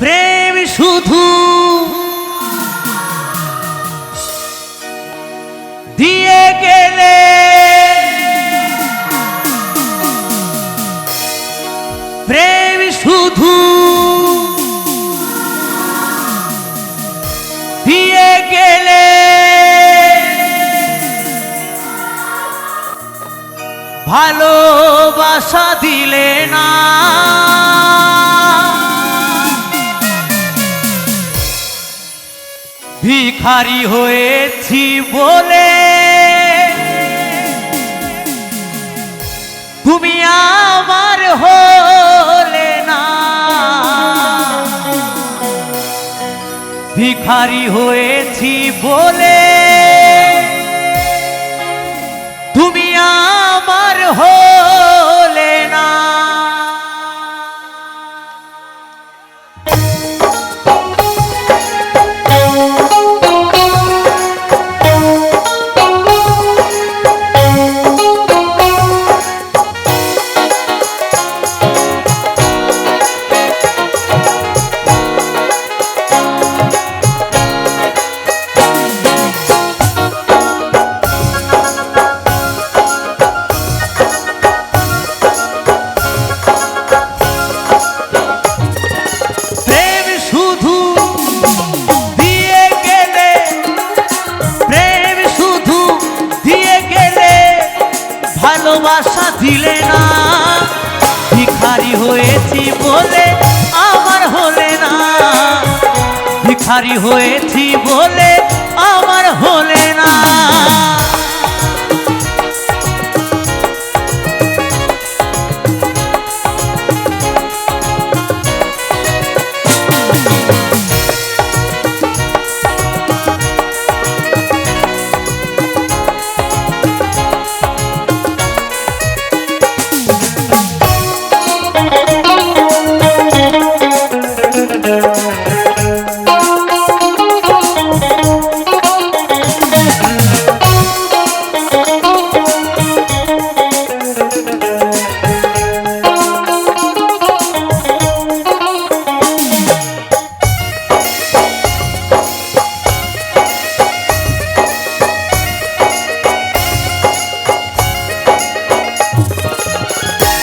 প্রেম শুধু দিয়ে গেলে প্রেম শুধু দিয়ে গেলে ভালোবাসা দিলে না। ভিখারি হয়েছি বলে। তুমি আমার হলে না। ভিখারি হয়েছি বলে। ভালোবাসা দিলে না। ভিখারি হয়েছি বলে আমার হলে না। ভিখারি হয়েছি বলে আমার হলে না।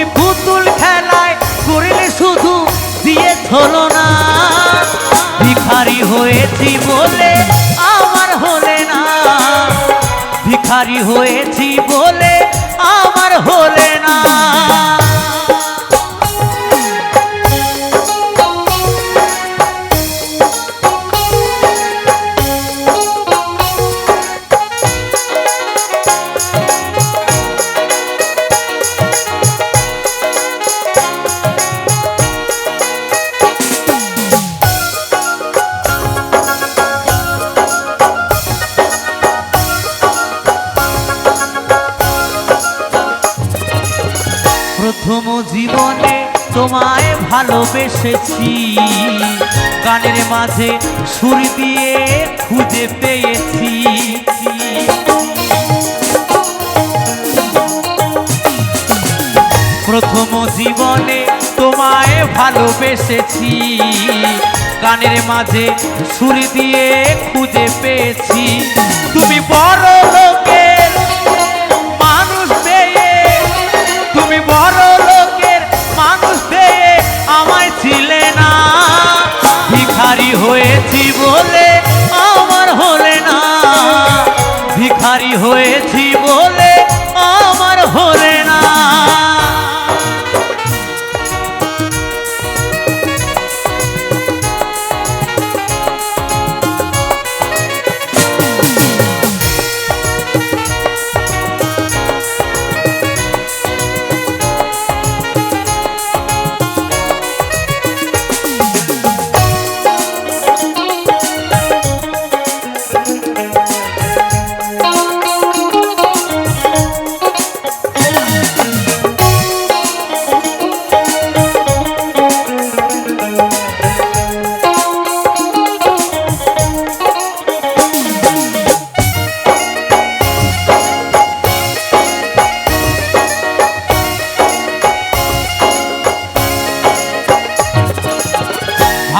তুমি পুতুল খেলায় করলে শুধু দিয়ে হলো না। ভিখারি হয়েছি বলে আমার হলে না। ভিখারি হয়েছি বলে ভালোবেসেছি। গানের মাঝে সুর দিয়ে খুঁজে পেয়েছি। প্রথম জীবনে তোমায় ভালোবেসেছি। গানের মাঝে সুর দিয়ে খুঁজে পেয়েছি। তুমি বড়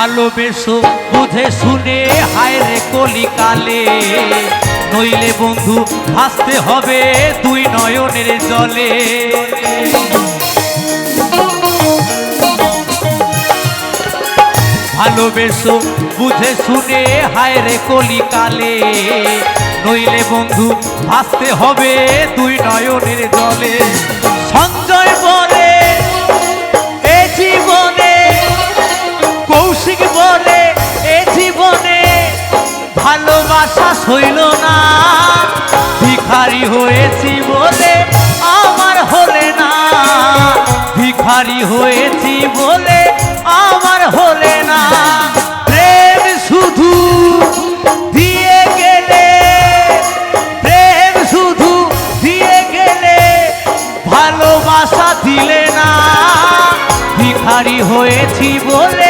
ভালোবেসো, বুঝে শুনে, হায় রে কলিকালে। নইলে বন্ধু, ভাসতে হবে দুই নয়নের জলে। ভালোবেসো, বুঝে শুনে, হায় রে কলিকালে। নইলে বন্ধু, ভাসতে হবে দুই নয়নের জলে। সঞ্জয় বলে, এ জীবনে কৌশিক বলে এ জীবনে ভালোবাসা সইল না। ভিখারি হয়েছি বলে আমার হলে না। ভিখারি হয়েছি বলে আমার হলে না। প্রেম শুধু দিয়ে গেলে, প্রেম শুধু দিয়ে গেলে ভালোবাসা দিলে না। ভিখারি হয়েছি বলে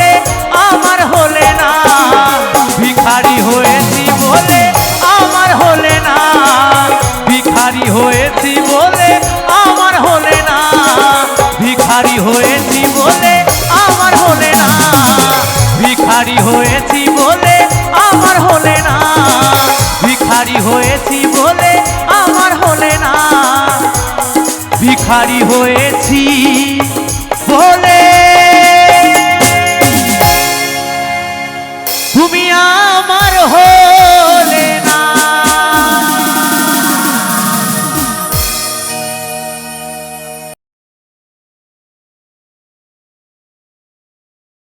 ভারী হয়েছি বলে। তুমি আমার হয়ে